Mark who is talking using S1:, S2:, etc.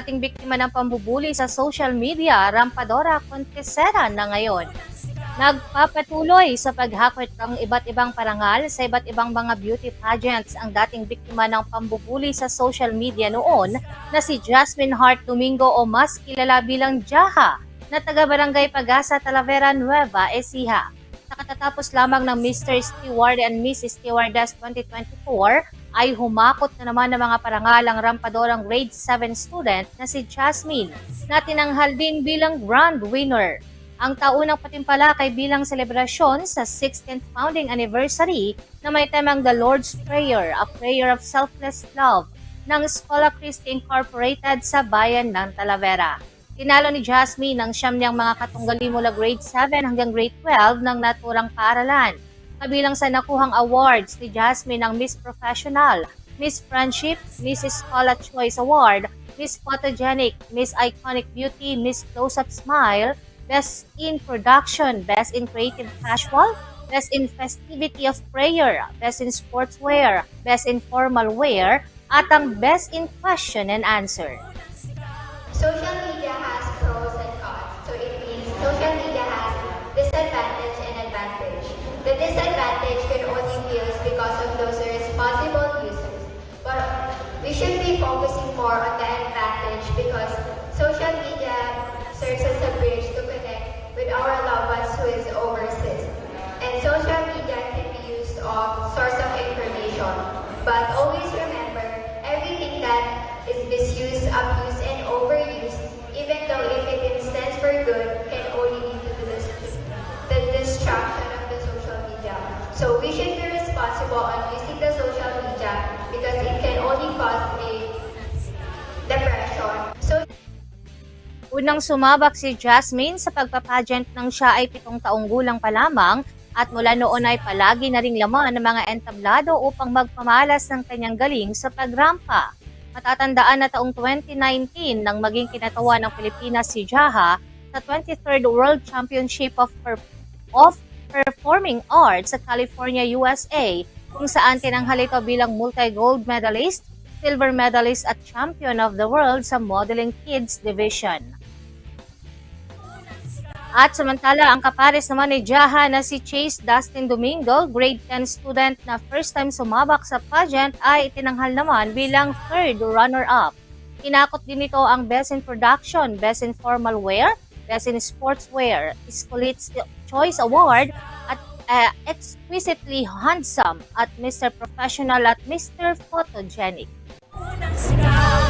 S1: dating biktima ng pambubuli sa social media, Rampadora Contesera na ngayon. Nagpapatuloy sa paghakot ng iba't ibang parangal sa iba't ibang mga beauty pageants ang dating biktima ng pambubuli sa social media noon na si Jasmine Hart Domingo o mas kilala bilang Jaha na taga-barangay Pagasa, Talavera, Nueva Ecija. Nakatatapos lamang ng Mr. Steward and Mrs. Stewardess 2024 ay humakot na naman ng mga parangal ang rampadorang grade 7 student na si Jasmine na tinanghal din bilang grand winner. Ang taunang patimpalak ay bilang selebrasyon sa 16th founding anniversary na may temang The Lord's Prayer, a prayer of selfless love ng Escola Christi Incorporated sa bayan ng Talavera. Tinalo ni Jasmine ang siyam niyang mga katunggali mula grade 7 hanggang grade 12 ng naturang paaralan. Kabilang sa nakuhang awards ni Jasmine ang Miss Professional, Miss Friendship, Miss Escola Choice Award, Miss Photogenic, Miss Iconic Beauty, Miss Close-Up Smile, Best in Production, Best in Creative Casual, Best in Festivity of Prayer, Best in Sportswear, Best in Formal Wear, at ang Best in Question and Answer.
S2: We should be focusing more on the advantage because social media serves as a bridge to connect with our loved ones who is overseas. And social media can be used of source of information. But always remember, everything that is misused, abused, and overused, even though if it stands for good, can only lead to the, the destruction of the social media. So we should be responsible on
S1: Unang sumabak si Jasmine sa pagpapageant nang siya ay pitong taong gulang pa lamang at mula noon ay palagi na ring laman ng mga entablado upang magpamalas ng kanyang galing sa pagrampa. Matatandaan na taong 2019 nang maging kinatawa ng Pilipinas si Jaha sa 23rd World Championship of, Per- of Performing Arts sa California, USA kung saan tinanghal ito bilang multi-gold medalist, silver medalist at champion of the world sa Modeling Kids Division. At samantala, ang kapares naman ni Jaha na si Chase Dustin Domingo, grade 10 student na first time sumabak sa pageant ay itinanghal naman bilang third runner-up. Tinakot din ito ang Best in Production, Best in Formal Wear, Best in Sportswear, Escolate's Choice Award, at uh, Exquisitely Handsome at Mr. Professional at Mr. Photogenic.